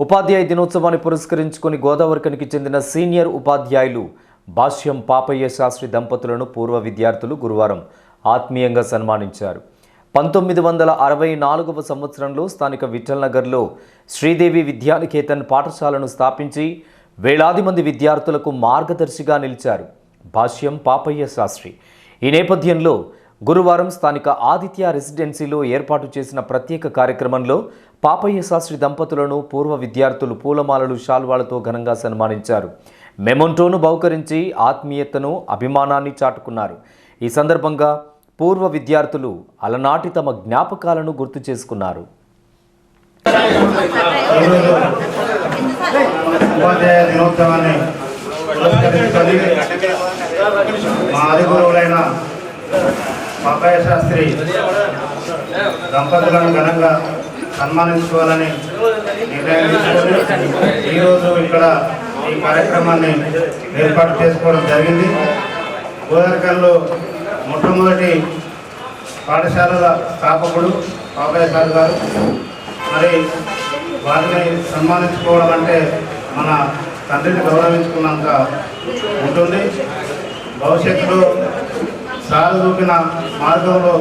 ఉపాధ్యాయ దినోత్సవాన్ని పురస్కరించుకొని గోదావరికనికి చెందిన సీనియర్ ఉపాధ్యాయులు భాష్యం పాపయ్య శాస్త్రి దంపతులను పూర్వ విద్యార్థులు గురువారం ఆత్మీయంగా సన్మానించారు. పంతొమ్మిది వందల అరవై నాలుగవ సంవత్సరంలో స్థానిక విఠల్ నగర్లో శ్రీదేవి విద్యానికేతన్ పాఠశాలను స్థాపించి వేలాది మంది విద్యార్థులకు మార్గదర్శిగా నిలిచారు భాష్యం పాపయ్య శాస్త్రి. ఈ నేపథ్యంలో గురువారం స్థానిక ఆదిత్య రెసిడెన్సీలో ఏర్పాటు చేసిన ప్రత్యేక కార్యక్రమంలో పాపయ్య శాస్త్రి దంపతులను పూర్వ విద్యార్థులు పూలమాలలు శాల్వాలతో ఘనంగా సన్మానించారు. మెమొంటోను బహుకరించి ఆత్మీయతను అభిమానాన్ని చాటుకున్నారు. ఈ సందర్భంగా పూర్వ విద్యార్థులు అలనాటి తమ జ్ఞాపకాలను గుర్తు చేసుకున్నారు. మా ఆది శాస్త్రి దంపతులను ఘనంగా సన్మానించుకోవాలని నిర్ణయం తీసుకొని ఈరోజు ఇక్కడ ఈ కార్యక్రమాన్ని ఏర్పాటు చేసుకోవడం జరిగింది. గోదరికల్లో మొట్టమొదటి పాఠశాలల స్థాపకుడు పాపయ్య సార్ గారు. మరి వారిని సన్మానించుకోవడం అంటే మన తండ్రిని గౌరవించుకున్నాక ఉంటుంది. భవిష్యత్తులో సారు చూపిన మార్గంలో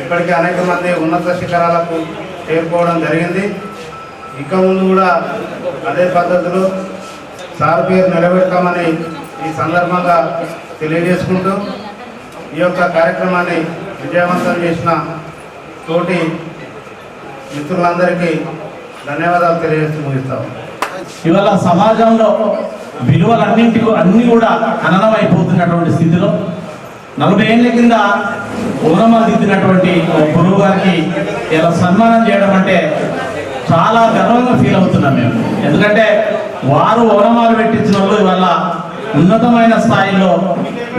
ఇప్పటికే అనేక మంది ఉన్నత శిఖరాలకు చేరుకోవడం జరిగింది. ఇక ముందు కూడా అదే పద్ధతిలో సార్ పేరు నిలబెడతామని ఈ సందర్భంగా తెలియజేసుకుంటూ ఈ యొక్క కార్యక్రమాన్ని విజయవంతం చేసిన తోటి మిత్రులందరికీ ధన్యవాదాలు తెలియజేస్తూ ముగిస్తాం. ఇవాళ సమాజంలో విలువలన్నింటికి అన్నీ కూడా అననమైపోతున్నటువంటి స్థితిలో నలభై ఏళ్ళ కింద ఓనమాలు దిద్దినటువంటి ఒక గురువు గారికి ఇలా సన్మానం చేయడం అంటే చాలా గర్వంగా ఫీల్ అవుతున్నాం మేము. ఎందుకంటే వారు ఓనమాలు పెట్టించిన వాళ్ళు ఇవాళ ఉన్నతమైన స్థాయిలో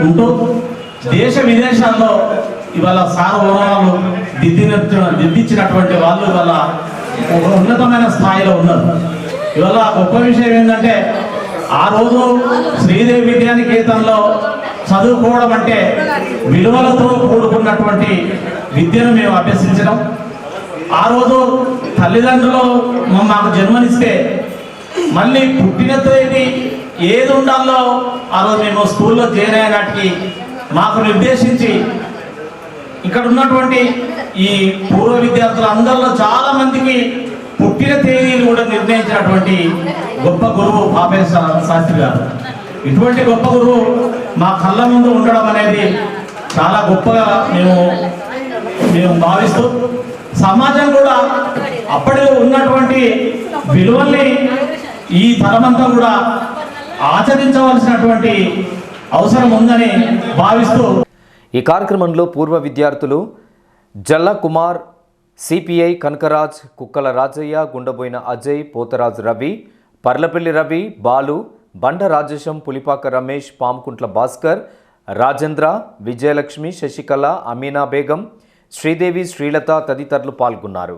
ఉంటూ దేశ విదేశాల్లో ఇవాళ సార్ ఓనమాలు దిద్దిన దిద్దించినటువంటి వాళ్ళు ఇవాళ ఒక ఉన్నతమైన స్థాయిలో ఉన్నారు. ఇవాళ గొప్ప విషయం ఏంటంటే ఆ రోజు శ్రీదేవి విద్యానికేతన్లో చదువుకోవడం అంటే విలువలతో కూడుకున్నటువంటి విద్యను మేము అభ్యసించడం. ఆ రోజు తల్లిదండ్రులు మాకు జన్మనిస్తే మళ్ళీ పుట్టిన తేదీ ఏది ఉండాలో ఆ రోజు మేము స్కూల్లో చేరే నాటికి మాకు నిర్దేశించి ఇక్కడ ఉన్నటువంటి ఈ పూర్వ విద్యార్థులందరిలో చాలా మందికి పుట్టిన తేదీలు కూడా నిర్ణయించినటువంటి గొప్ప గురువు పాపేశ్వర శాస్త్రి గారు. ఇటువంటి గొప్ప గురువు మా కళ్ళ ముందు ఉండడం అనేది చాలా గొప్పగా మేము మేము భావిస్తూ సమాజం కూడా అప్పటి ఉన్నటువంటి విలువల్ని ఈ తరమంతా కూడా ఆచరించవలసినటువంటి అవసరం ఉందని భావిస్తూ ఈ కార్యక్రమంలో పూర్వ విద్యార్థులు జల్ల కుమార్ సిపిఐ కనకరాజ్ కుక్కల రాజయ్య గుండబోయిన అజయ్ పోతరాజ్ రవి పర్లపల్లి రవి బాలు బండ రాజేశం పులిపాక రమేష్ పాముకుంట్ల భాస్కర్ రాజేంద్ర విజయలక్ష్మి శశికళ అమీనా బేగం శ్రీదేవి శ్రీలత తదితరులు పాల్గొన్నారు.